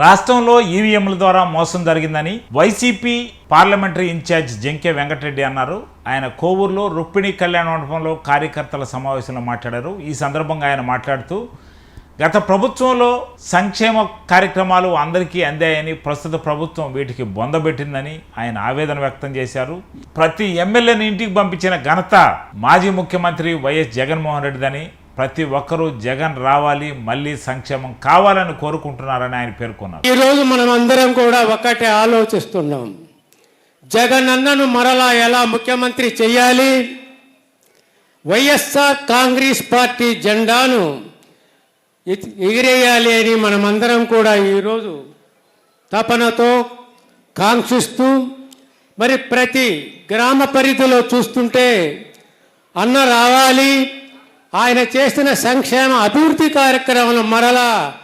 రాష్ట్రంలో ఈవీఎంల ద్వారా మోసం జరిగిందని YCP parliamentary in-charge Janke Venkatareddy అన్నారు. ఆయన కోవూరులో రుక్మిణి కళ్యాణ మండపంలో కార్యకర్తల సమావేశంలో మాట్లాడారు. ఈ సందర్భంగా ఆయన మాట్లాడుతూ గత ప్రభుత్వంలో సంక్షేమ కార్యక్రమాలు అందరికీ అందాయని ప్రస్తుత ప్రభుత్వం వీటికి బొందబెట్టిందని ఆయన ఆవేదన వ్యక్తం చేశారు. ప్రతి ఎమ్మెల్యేని ఇంటికి పంపించిన ఘనత మాజీ ముఖ్యమంత్రి వైఎస్ జగన్మోహన్ రెడ్డిదని ప్రతి ఒక్కరూ జగన్ రావాలి మళ్ళీ సంక్షేమం కావాలని కోరుకుంటున్నారని ఆయన పేర్కొన్నారు. ఈరోజు మనం అందరం కూడా ఒకటే ఆలోచిస్తున్నాం. జగన్ అన్నను మరలా ఎలా ముఖ్యమంత్రి చేయాలి? వైఎస్ఆర్ కాంగ్రెస్ పార్టీ జెండాను ఎగిరేయాలి అని మనమందరం కూడా ఈరోజు తపనతో కాంక్షిస్తూ మరి ప్రతి గ్రామ పరిధిలో చూస్తుంటే అన్న రావాలి ఆయన చేసిన సంక్షేమ అభివృద్ధి కార్యక్రమాలు మరలా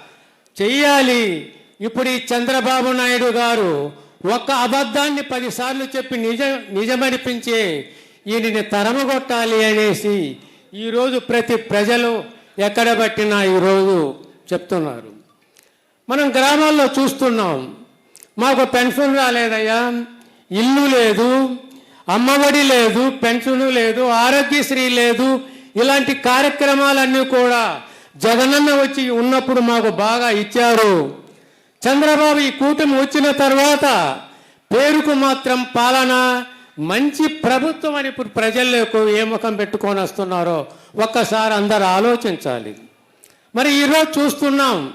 చెయ్యాలి. ఇప్పుడు ఈ చంద్రబాబు నాయుడు గారు ఒక్క అబద్ధాన్ని పదిసార్లు చెప్పి నిజ నిజమనిపించే ఈయనని తరమగొట్టాలి అనేసి ఈరోజు ప్రతి ప్రజలు ఎక్కడ పట్టినా ఈరోజు చెప్తున్నారు. మనం గ్రామాల్లో చూస్తున్నాం. మాకు పెన్షన్ రాలేదయ్యా. ఇల్లు లేదు. అమ్మఒడి లేదు. పెన్షన్ లేదు. ఆరోగ్యశ్రీ లేదు. ఇలాంటి కార్యక్రమాలన్నీ కూడా జగనన్న వచ్చి ఉన్నప్పుడు మాకు బాగా ఇచ్చారు. చంద్రబాబు ఈ కూటమి వచ్చిన తర్వాత పేరుకు మాత్రం పాలన మంచి ప్రభుత్వం అని ఇప్పుడు ప్రజలకు ఏ ముఖం పెట్టుకొని వస్తున్నారో ఒక్కసారి అందరు ఆలోచించాలి. మరి ఈరోజు చూస్తున్నాం.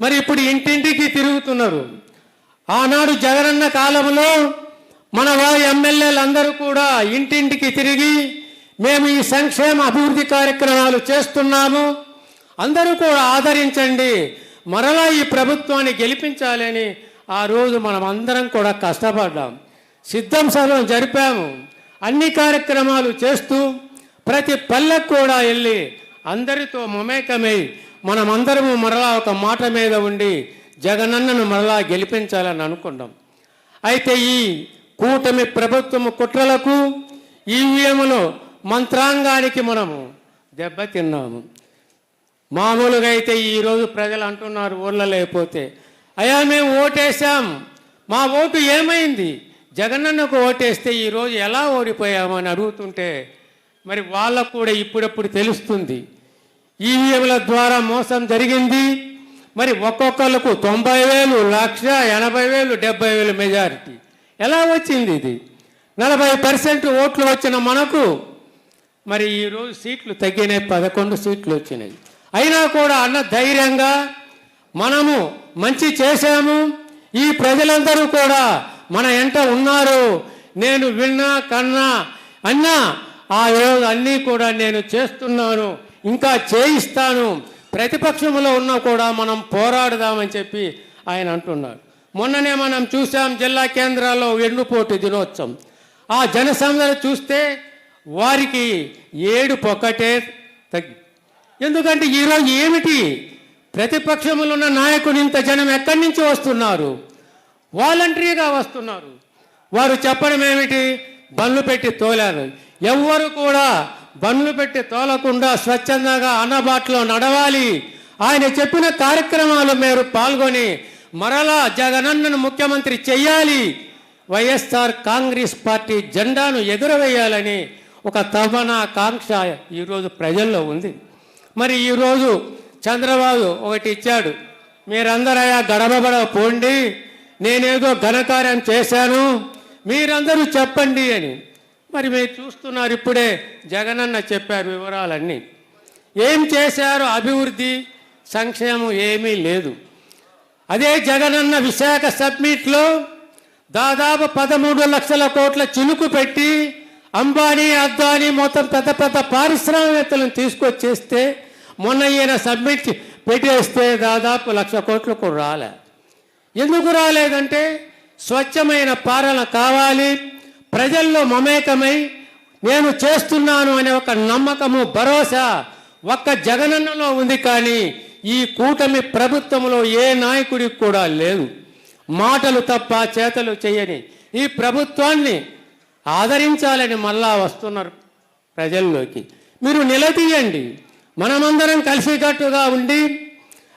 మరి ఇప్పుడు ఇంటింటికి తిరుగుతున్నారు. ఆనాడు జగనన్న కాలంలో మన వారి ఎమ్మెల్యేలు అందరూ కూడా ఇంటింటికి తిరిగి మేము ఈ సంక్షేమ అభివృద్ధి కార్యక్రమాలు చేస్తున్నాము. అందరూ కూడా ఆదరించండి. మరలా ఈ ప్రభుత్వాన్ని గెలిపించాలని ఆ రోజు మనం అందరం కూడా కష్టపడ్డాం. సిద్ధం సభలు జరిపాము. అన్ని కార్యక్రమాలు చేస్తూ ప్రతి పల్లెకు కూడా వెళ్ళి అందరితో మమేకమై మనమందరము మరలా ఒక మాట మీద ఉండి జగనన్నను మరలా గెలిపించాలని అనుకున్నాం. అయితే ఈ కూటమి ప్రభుత్వము కుట్రలకు ఈవీఎంలో మంత్రాంగానికి మనము దెబ్బతిన్నాము. మామూలుగా అయితే ఈరోజు ప్రజలు అంటున్నారు ఊళ్ళో లేకపోతే అయ్యా మేము ఓటేసాం మా ఓటు ఏమైంది? జగనన్నకు ఓటేస్తే ఈరోజు ఎలా ఓడిపోయామని అడుగుతుంటే మరి వాళ్ళకు కూడా ఇప్పుడప్పుడు తెలుస్తుంది. ఈవీఎంల ద్వారా మోసం జరిగింది. మరి ఒక్కొక్కరికి తొంభై వేలు లక్ష ఎనభై వేలు డెబ్బై వేలు మెజారిటీ. ఎలా వచ్చింది ఇది? నలభై పర్సెంట్ ఓట్లు వచ్చిన మనకు మరి ఈరోజు సీట్లు తగ్గినాయి పదకొండు సీట్లు వచ్చినాయి. అయినా కూడా అన్న ధైర్యంగా మనము మంచి చేశాము. ఈ ప్రజలందరూ కూడా మన ఎంట ఉన్నారు. నేను విన్నా కన్నా అన్నా ఆ రోజు అన్నీ కూడా నేను చేస్తున్నాను. ఇంకా చేయిస్తాను. ప్రతిపక్షంలో ఉన్నా కూడా మనం పోరాడదామని చెప్పి ఆయన అంటున్నాడు. మొన్ననే మనం చూసాం జిల్లా కేంద్రాల్లో వెన్నుపోటు దినోత్సవం. ఆ జనసందర చూస్తే వారికి ఏడు పొక్కటే తగ్గి. ఎందుకంటే ఈరోజు ఏమిటి? ప్రతిపక్షములు ఉన్న నాయకుడు ఇంత జనం ఎక్కడి నుంచి వస్తున్నారు? వాలంటరీగా వస్తున్నారు. వారు చెప్పడం ఏమిటి? బండ్లు పెట్టి తోలారు. ఎవ్వరు కూడా బండ్లు పెట్టి తోలకుండా స్వచ్ఛందంగా అన్నబాట్లో నడవాలి. ఆయన చెప్పిన కార్యక్రమాలు మీరు పాల్గొని మరలా జగనన్నను ముఖ్యమంత్రి చెయ్యాలి. వైఎస్ఆర్ కాంగ్రెస్ పార్టీ జెండాను ఎగురవేయాలని ఒక తపన ఈరోజు ప్రజల్లో ఉంది. మరి ఈరోజు చంద్రబాబు ఒకటి ఇచ్చాడు. మీరందరయ్యా గడబడ పోండి నేనేదో ఘనకార్యం చేశాను మీరందరూ చెప్పండి అని. మరి మీరు చూస్తున్నారు ఇప్పుడే జగనన్న చెప్పారు వివరాలన్నీ. ఏం చేశారు అభివృద్ధి సంక్షేమం ఏమీ లేదు. అదే జగనన్న విశాఖ సబ్మిట్లో దాదాపు పదమూడు లక్షల కోట్ల చిలుకు పెట్టి అంబానీ అద్వానీ మొత్తం పెద్ద పెద్ద పారిశ్రామికవేత్తలను తీసుకొచ్చేస్తే మొన్న ఈయన సబ్మిట్ పెట్టేస్తే దాదాపు లక్ష కోట్లకు రాలే. ఎందుకు రాలేదంటే స్వచ్ఛమైన పాలన కావాలి ప్రజల్లో మమేకమై నేను చేస్తున్నాను అనే ఒక నమ్మకము భరోసా ఒక్క జగనన్నలో ఉంది కానీ ఈ కూటమి ప్రభుత్వంలో ఏ నాయకుడికి కూడా లేదు. మాటలు తప్ప చేతలు చేయని ఈ ప్రభుత్వాన్ని ఆదరించాలని మళ్ళా వస్తున్నారు ప్రజల్లోకి. మీరు నిలదీయండి. మనమందరం కలిసికట్టుగా ఉండి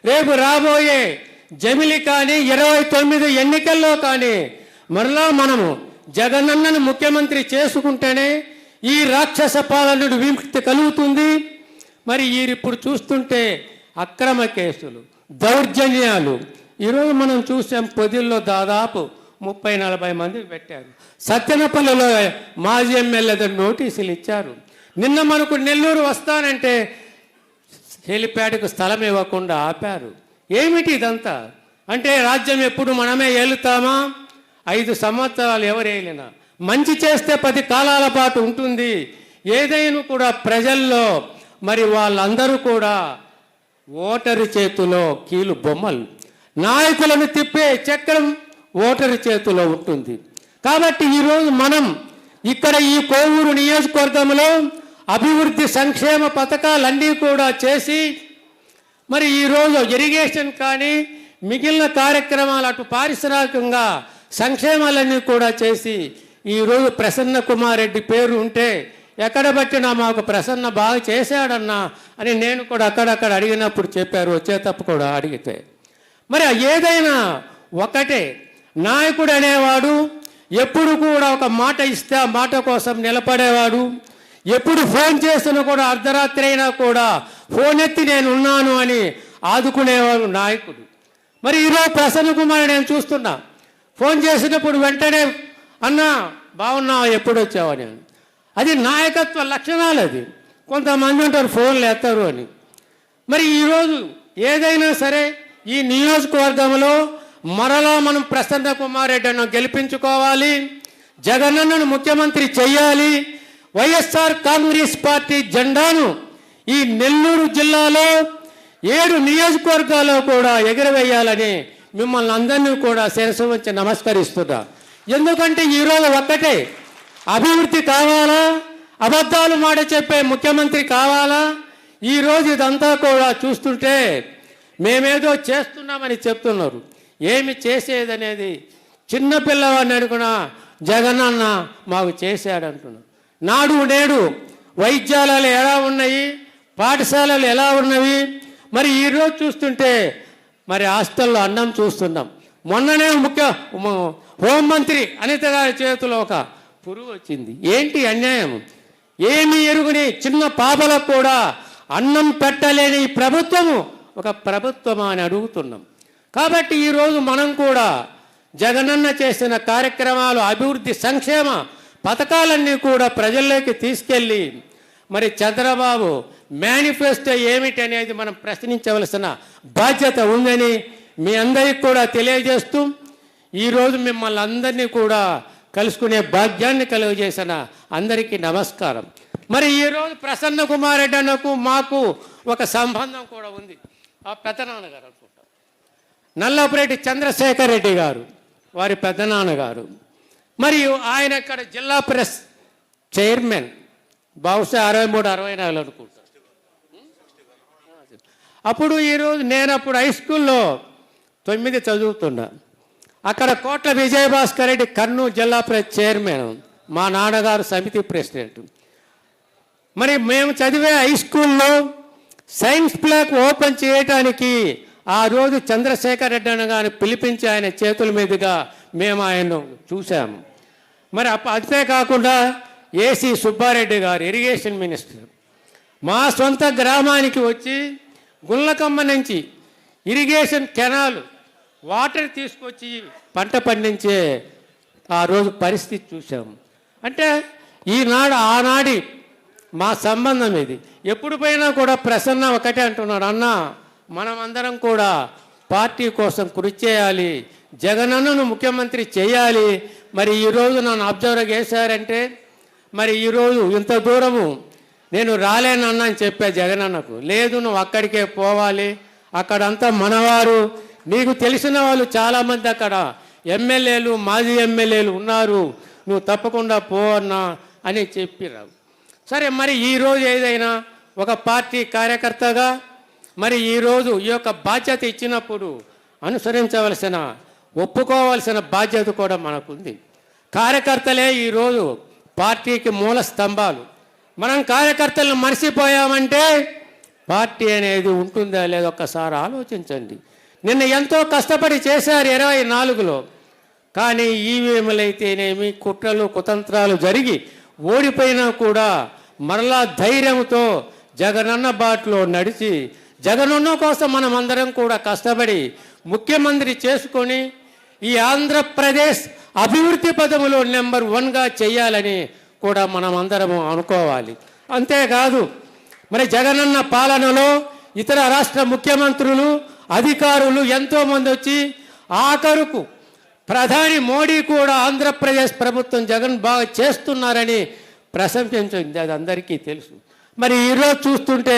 రేపు రాబోయే జమిలి కానీ ఇరవై తొమ్మిది ఎన్నికల్లో కానీ మరలా మనము జగనన్నను ముఖ్యమంత్రి చేసుకుంటేనే ఈ రాక్షస పాలనుడు విముక్తి కలుగుతుంది. మరి ఇప్పుడు చూస్తుంటే అక్రమ కేసులు దౌర్జన్యాలు. ఈరోజు మనం చూసాం పొదిల్లో దాదాపు ముప్పై నలభై మంది పెట్టారు. సత్యనపల్లిలో మాజీ ఎమ్మెల్యే నోటీసులు ఇచ్చారు. నిన్న మనకు నెల్లూరు వస్తానంటే హెలిప్యాడ్కు స్థలం ఇవ్వకుండా ఆపారు. ఏమిటి ఇదంతా? అంటే రాజ్యం ఎప్పుడు మనమే ఏలుతామా? ఐదు సంవత్సరాలు ఎవరు ఏలినా? మంచి చేస్తే పది కాలాల పాటు ఉంటుంది. ఏదైనా కూడా ప్రజల్లో మరి వాళ్ళందరూ కూడా ఓటరు చేతిలో కీలు బొమ్మలు. నాయకులను తిప్పే చక్రం ఓటరు చేతిలో ఉంటుంది. కాబట్టి ఈరోజు మనం ఇక్కడ ఈ కోవూరు నియోజకవర్గంలో అభివృద్ధి సంక్షేమ పథకాలన్నీ కూడా చేసి మరి ఈరోజు ఇరిగేషన్ కానీ మిగిలిన కార్యక్రమాలు అటు పారిశ్రామికంగా సంక్షేమాలన్నీ కూడా చేసి ఈరోజు ప్రసన్న కుమార్ రెడ్డి పేరు ఉంటే ఎక్కడ పట్టినా మాకు ప్రసన్న బాగా చేశాడన్నా అని నేను కూడా అక్కడక్కడ అడిగినప్పుడు చెప్పారు వచ్చేటప్పుడు కూడా అడిగితే. మరి ఏదైనా ఒకటే నాయకుడు అనేవాడు ఎప్పుడు కూడా ఒక మాట ఇస్తే ఆ మాట కోసం నిలబడేవాడు. ఎప్పుడు ఫోన్ చేసినా కూడా అర్ధరాత్రి అయినా కూడా ఫోన్ ఎత్తి నేను ఉన్నాను అని ఆదుకునేవాడు నాయకుడు. మరి ఈరోజు ప్రసన్న కుమార్ నేను చూస్తున్నా. ఫోన్ చేసినప్పుడు వెంటనే అన్నా బాగున్నా ఎప్పుడు వచ్చావా? నేను అది నాయకత్వ లక్షణాలు అది. కొంతమంది ఉంటారు ఫోన్లు ఎత్తారు అని. మరి ఈరోజు ఏదైనా సరే ఈ నియోజకవర్గంలో మరలా మనం ప్రసన్న కుమార్ రెడ్డిను గెలిపించుకోవాలి. జగనన్నను ముఖ్యమంత్రి చేయాలి. వైఎస్ఆర్ కాంగ్రెస్ పార్టీ జెండాను ఈ నెల్లూరు జిల్లాలో ఏడు నియోజకవర్గాల్లో కూడా ఎగురవేయాలని మిమ్మల్ని అందరినీ కూడా శిరసు వచ్చి నమస్కరిస్తున్నా. ఎందుకంటే ఈరోజు ఒక్కటే అభివృద్ధి కావాలా? అబద్ధాలు మాట చెప్పే ముఖ్యమంత్రి కావాలా? ఈరోజు ఇదంతా కూడా చూస్తుంటే మేమేదో చేస్తున్నామని చెప్తున్నారు. ఏమి చేసేదనేది అనేది పిల్లవాడిని అనుకున్నా జగనన్న మాకు చేశాడంటున్నాడు నాడు నేడు వైద్యాలయాలు ఎలా ఉన్నాయి? పాఠశాలలు ఎలా ఉన్నవి? మరి ఈరోజు చూస్తుంటే మరి హాస్టల్లో అన్నం చూస్తున్నాం. మొన్ననే ముఖ్య హోంమంత్రి అనిత గారి చేతిలో ఒక పురుగు వచ్చింది. ఏంటి అన్యాయం? ఏమి ఎరుగుని చిన్న పాపలకు కూడా అన్నం పెట్టలేని ఈ ప్రభుత్వము ఒక ప్రభుత్వమా అని అడుగుతున్నాం. కాబట్టి ఈరోజు మనం కూడా జగనన్న చేసిన కార్యక్రమాలు అభివృద్ధి సంక్షేమ పథకాలన్నీ కూడా ప్రజల్లోకి తీసుకెళ్ళి మరి చంద్రబాబు మేనిఫెస్టో ఏమిటి అనేది మనం ప్రశ్నించవలసిన బాధ్యత ఉందని మీ అందరికి కూడా తెలియజేస్తూ ఈరోజు మిమ్మల్ని అందరినీ కూడా కలుసుకునే భాగ్యాన్ని కలుగజేసిన అందరికీ నమస్కారం. మరి ఈరోజు ప్రసన్న కుమార్ రెడ్డి అన్నకు మాకు ఒక సంబంధం కూడా ఉంది. ఆ పెద్దనాన్నగారు నల్లపురెడ్డి చంద్రశేఖర్ రెడ్డి గారు వారి పెద్దనాన్నగారు మరియు ఆయన ఇక్కడ జిల్లా ప్రెస్ చైర్మన్ బహుశా అరవై మూడు అరవై నాలుగు అనుకుంటా. అప్పుడు ఈరోజు నేను అప్పుడు హై స్కూల్లో తొమ్మిది చదువుతున్నా. అక్కడ కోట్ల విజయభాస్కర్ రెడ్డి కర్నూలు జిల్లా ప్రెస్ చైర్మన్ మా నాన్నగారు సమితి ప్రెసిడెంట్. మరి మేము చదివే హై స్కూల్లో సైన్స్ బ్లాక్ ఓపెన్ చేయటానికి ఆ రోజు చంద్రశేఖర్ రెడ్డి అని గారిని పిలిపించి ఆయన చేతుల మీదుగా మేము ఆయన్ను చూసాము మరి అప్ప అంతేకాకుండా ఏసీ సుబ్బారెడ్డి గారు ఇరిగేషన్ మినిస్టర్ మా సొంత గ్రామానికి వచ్చి గుళ్ళకమ్మ నుంచి ఇరిగేషన్ కెనాల్ వాటర్ తీసుకొచ్చి పంట పండించే ఆ రోజు పరిస్థితి చూసాము అంటే ఈనాడు ఆనాడి మా సంబంధం ఇది. ఎప్పుడు పోయినా కూడా ప్రసన్న ఒకటే అంటున్నాడు అన్న మనమందరం కూడా పార్టీ కోసం కృషి చేయాలి. జగనన్నను ముఖ్యమంత్రి చేయాలి. మరి ఈరోజు నన్ను అబ్జర్వ్ చేశారంటే మరి ఈరోజు ఇంత దూరము నేను రాలేనన్నా అని చెప్పా జగనన్నకు. లేదు నువ్వు అక్కడికే పోవాలి. అక్కడంతా మనవారు. నీకు తెలిసిన వాళ్ళు చాలామంది అక్కడ. ఎమ్మెల్యేలు మాజీ ఎమ్మెల్యేలు ఉన్నారు. నువ్వు తప్పకుండా పో అన్నా అని చెప్పిరావు. సరే మరి ఈరోజు ఏదైనా ఒక పార్టీ కార్యకర్తగా మరి ఈరోజు ఈ యొక్క బాధ్యత ఇచ్చినప్పుడు అనుసరించవలసిన ఒప్పుకోవాల్సిన బాధ్యత కూడా మనకుంది. కార్యకర్తలే ఈరోజు పార్టీకి మూల స్తంభాలు. మనం కార్యకర్తలను మర్చిపోయామంటే పార్టీ అనేది ఉంటుందా లేదో ఒక్కసారి ఆలోచించండి. నిన్న ఎంతో కష్టపడి చేశారు ఇరవై నాలుగులో. కానీ ఈవీఎంలైతేనేమి కుట్రలు కుతంత్రాలు జరిగి ఓడిపోయినా కూడా మరలా ధైర్యంతో జగనన్న బాటలో నడిచి జగనన్న కోసం మనం అందరం కూడా కష్టపడి ముఖ్యమంత్రి చేసుకొని ఈ ఆంధ్రప్రదేశ్ అభివృద్ధి పదములో నెంబర్ వన్గా చేయాలని కూడా మనం అందరము అనుకోవాలి. అంతేకాదు మరి జగనన్న పాలనలో ఇతర రాష్ట్ర ముఖ్యమంత్రులు అధికారులు ఎంతోమంది వచ్చి ఆఖరుకు ప్రధాని మోడీ కూడా ఆంధ్రప్రదేశ్ ప్రభుత్వం జగన్ బాగా చేస్తున్నారని ప్రశంసించింది. అది అందరికీ తెలుసు. మరి ఈరోజు చూస్తుంటే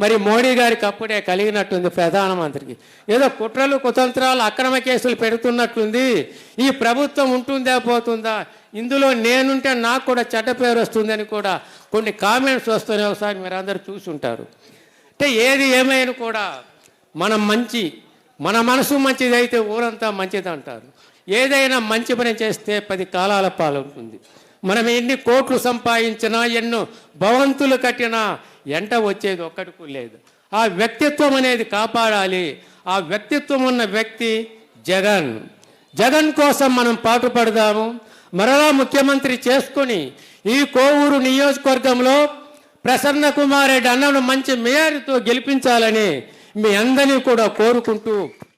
మరి మోడీ గారికి అప్పుడే కలిగినట్టుంది ప్రధానమంత్రికి. ఏదో కుట్రలు కుతంత్రాలు అక్రమ కేసులు పెడుతున్నట్లుంది. ఈ ప్రభుత్వం ఉంటుందా పోతుందా? ఇందులో నేనుంటే నాకు కూడా చెడ్డ పేరు వస్తుందని కూడా కొన్ని కామెంట్స్ వస్తున్నాయి. ఒకసారి మీరు అందరూ చూసుంటారు. అంటే ఏది ఏమైనా కూడా మనం మంచి మన మనసు మంచిదైతే ఊరంతా మంచిది అంటారు ఏదైనా మంచి పని చేస్తే పది కాలాల పాలు ఉంటుంది మనం ఎన్ని కోట్లు సంపాదించినా ఎన్నో భవంతులు కట్టినా ఎంట వచ్చేది ఒక్కడికి లేదు. ఆ వ్యక్తిత్వం అనేది కాపాడాలి. ఆ వ్యక్తిత్వం ఉన్న వ్యక్తి జగన్. జగన్ కోసం మనం పాటుపడదాము మరలా ముఖ్యమంత్రి చేసుకొని ఈ కోవూరు నియోజకవర్గంలో ప్రసన్న కుమార్ రెడ్డి అన్నను మంచి మేయర్తో గెలిపించాలని మీ అందరినీ కూడా కోరుకుంటూ